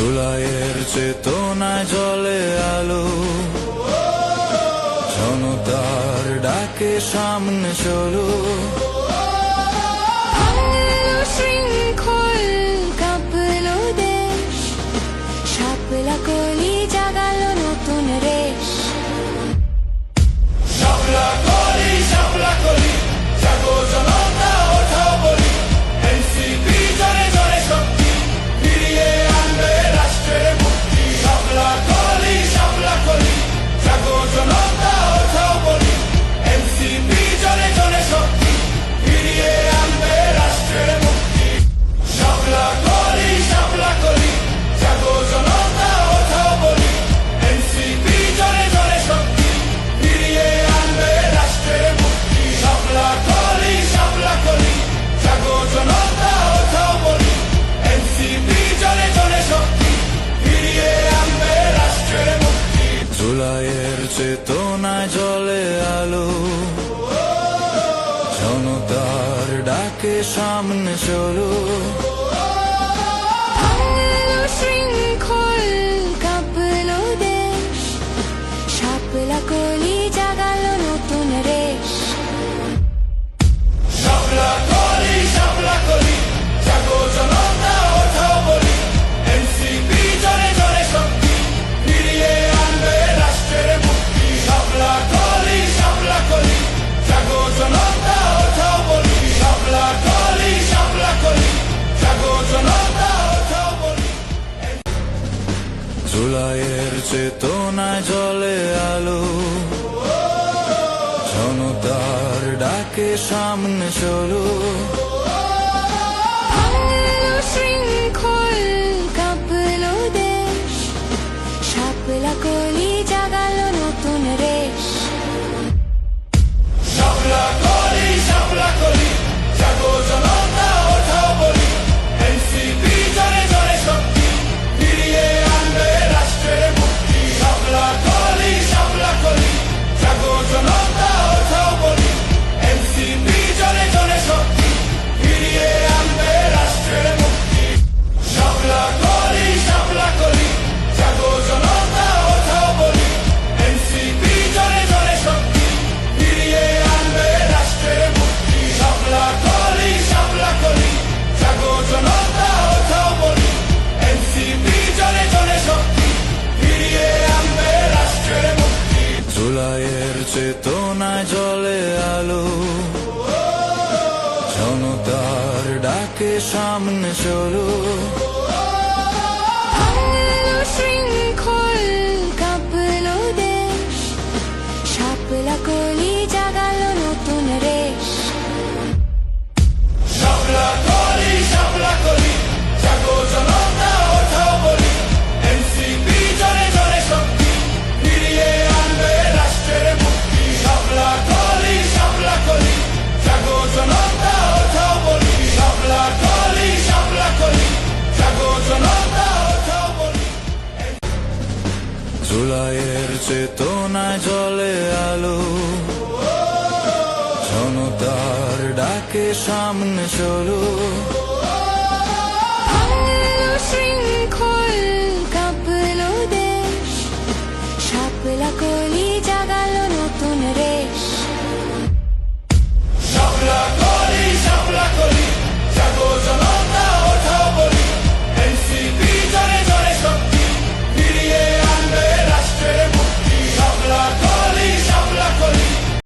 জুলাইয়ের চেতনায় জলে আলো। জনতার ডাকে সামনে চলো। জনতার ডাকে সামনে চলো। চেতনা জলে আলো। জনতার ডাকে সামনে চলো। চেতনায় জলে আলো। জনতার ডাকে সামনে চলো। চেতনায় জলে আলো। জনতার ডাকে সামনে চলো।